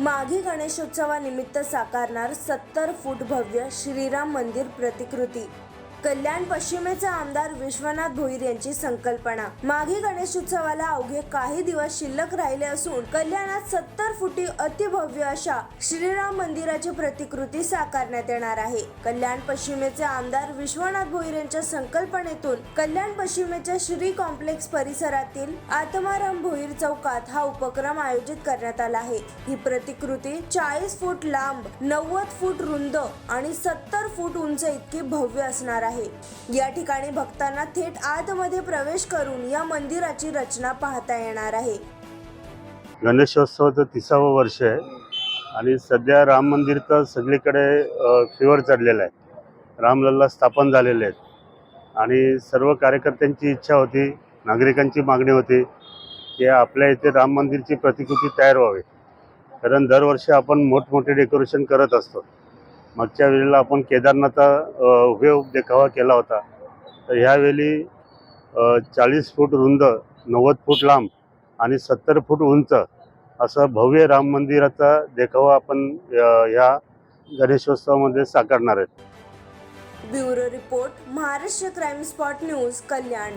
माघी गणेशोत्सवानिमित्त साकारणार सत्तर फूट भव्य श्रीराम मंदिर प्रतिकृती. कल्याण पश्चिमेचे आमदार विश्वनाथ भोईर यांची संकल्पना. मागे गणेशोत्सवाला अवघे काही दिवस शिल्लक राहिले असून कल्याणात सत्तर फुटी अतिभव्य अशा श्रीराम मंदिराची प्रतिकृती साकारण्यात येणार आहे. कल्याण पश्चिमेचे आमदार विश्वनाथ भोईर यांच्या संकल्पनेतून कल्याण पश्चिमेच्या श्री कॉम्प्लेक्स परिसरातील आत्माराम भोईर चौकात हा उपक्रम आयोजित करण्यात आला आहे. ही प्रतिकृती चाळीस फूट लांब नव्वद फूट रुंद आणि सत्तर फूट उंच इतकी भव्य असणार आहे. या ठिकाणी भक्तांना थेट आतमध्ये प्रवेश करून या मंदिराची रचना पाहता येणार आहे. गणेशोत्सवाचं तिसावं वर्ष आहे आणि सध्या राम मंदिर तर सगळीकडे फिवर चढलेलं आहे. रामलल्ला स्थापन झालेले आहेत. आणि सर्व कार्यकर्त्यांची इच्छा होती नागरिकांची मागणी होती की आपल्या इथे राम मंदिरची प्रतिकृती तयार व्हावी. कारण दरवर्षी आपण मोठमोठे डेकोरेशन करत असतो. मागच्या वेळेला आपण केदारनाथचा उपयोग देखावा केला होता. तर ह्यावेळी चाळीस फूट रुंद नव्वद फूट लांब आणि सत्तर फूट उंच असं भव्य राम मंदिराचा देखावा आपण ह्या गणेशोत्सवामध्ये साकारणार आहेत bureau report Maharashtra crime spot news Kalyan.